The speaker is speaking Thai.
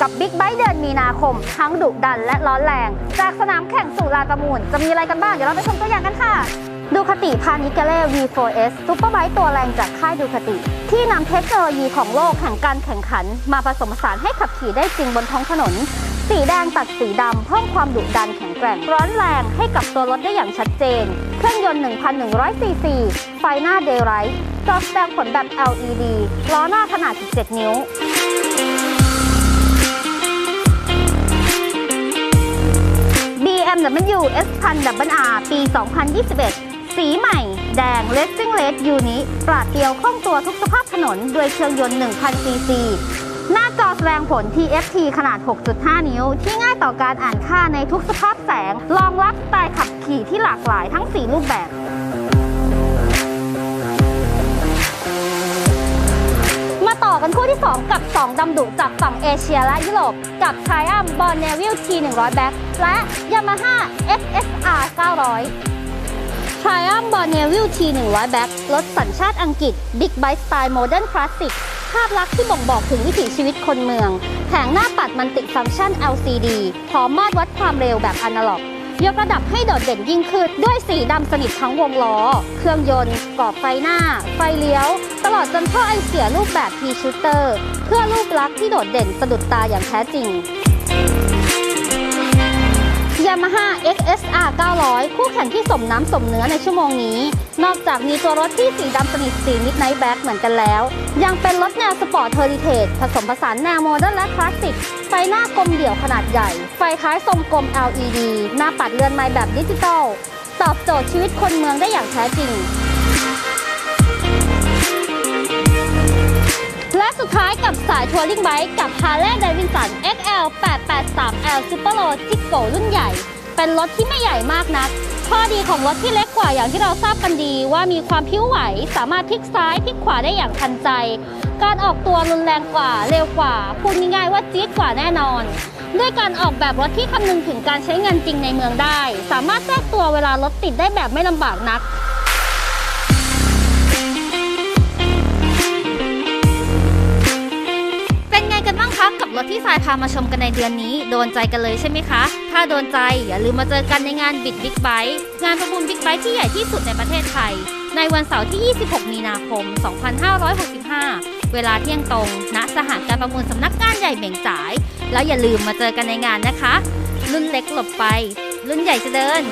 กับบิ๊กไบ e เดือนมีนาคม ทั้งดุดันและร้อนแรง จากสนามแข่งสู่ลานประมูล จะมีอะไรกันบ้าง เดี๋ยวเราไปชมตัวอย่างกันค่ะดูคติพานิเกเล่ V4S ซุปเปอร์ไบค์ตัวแรงจากค่ายดูคติ ที่นำเทคโนโลยีของโลกแห่งการแข่งขัน มาผสมผสานให้ขับขี่ได้จริงบนท้องถนน สีแดงตัดสีดำเพิ่มความดุดันแข็งแกร่งร้อนแรงให้กับตัวรถได้อย่างชัดเจน เครื่องยนต์ 1,100 ซีซี ไฟหน้าเดย์ไรท์จอแสดงผลแบบ LED ล้อหน้าขนาด 17 นิ้ว MW S 1 0 0 0 R ปี 2021 สีใหม่ แดง Racing Red ยูนิปราดเดียวคล่องตัวทุกสภาพถนน ด้วยเครื่องยนต์ 1,000 ซีซี หน้าจอแสดงผล TFT ขนาด 6.5 นิ้ว ที่ง่ายต่อการอ่านค่าในทุกสภาพแสง รองรับสไตล์ขับขี่ที่หลากหลายทั้ง 4 รูปแบบ ต่อกันคู่ที่ 2 กับ 2 ดำดุจากฝั่งเอเชียและยุโรป กับ Triumph Bonneville T100 Back และ Yamaha FSR 900 Triumph Bonneville T100 Back รถสัญชาติอังกฤษ Big Bike Style Modern Classic ภาพลักษณ์ที่บ่งบอกถึงวิถีชีวิตคนเมือง แผงหน้าปัดมันติฟังก์ชัน LCD พร้อมมาตรวัดความเร็วแบบอนาล็อก ยกระดับให้โดดเด่นยิ่งขึ้น ด้วยสีดำสนิททั้งวงล้อ เครื่องยนต์ กรอบไฟหน้า ไฟเลี้ยว ตลอดจนท่อไอเสียรูปแบบ P-Shooter เพื่อรูปลักษณ์ที่โดดเด่นสะดุดตาอย่างแท้จริง S.R. 900 คู่แข่งที่สมน้ำสมเนื้อในชั่วโมงนี้ นอกจากมีตัวรถที่สีดำสนิทสี Midnight Black เหมือนกันแล้ว ยังเป็นรถแนวสปอร์ตเทอริเทจผสมผสานแนวโมเดิร์นและคลาสสิก ไฟหน้ากลมเดี่ยวขนาดใหญ่ ไฟท้ายทรงกลม LED หน้าปัดเรือนไม้แบบดิจิตอล ตอบโจทย์ชีวิตคนเมืองได้อย่างแท้จริงและสุดท้ายกับสายทัวริงไบค์กับ Harley Davidson XL 883L Super Low จิกโกรุ่นใหญ่ เป็นรถที่ไม่ใหญ่มากนัก ข้อดีของรถที่เล็กกว่าอย่างที่เราทราบกันดีว่ามีความพิ้วไหว สามารถพลิกซ้ายพลิกขวาได้อย่างทันใจ การออกตัวรุนแรงกว่าเร็วกว่าพูดง่ายๆว่าจี๊ดกว่าแน่นอน ด้วยการออกแบบรถที่คำนึงถึงการใช้งานจริงในเมืองได้ สามารถแทรกตัวเวลารถติดได้แบบไม่ลำบากนักายพามาชมกันในเดือนนี้ โดนใจกันเลยใช่ไหมคะ ถ้าโดนใจอย่าลืมมาเจอกันในงานบิดบิ๊กไบค์งานประมูลบิ๊กไบค์ที่ใหญ่ที่สุดในประเทศไทย ในวันเสาร์ที่ 26 มีนาคม 2565 เวลาเที่ยงตรง ณ สหการประมูลสำนักงานใหญ่เหม่งจ่าย แล้วอย่าลืมมาเจอกันในงานนะคะ รุ่นเล็กหลบไป รุ่นใหญ่จะเดิน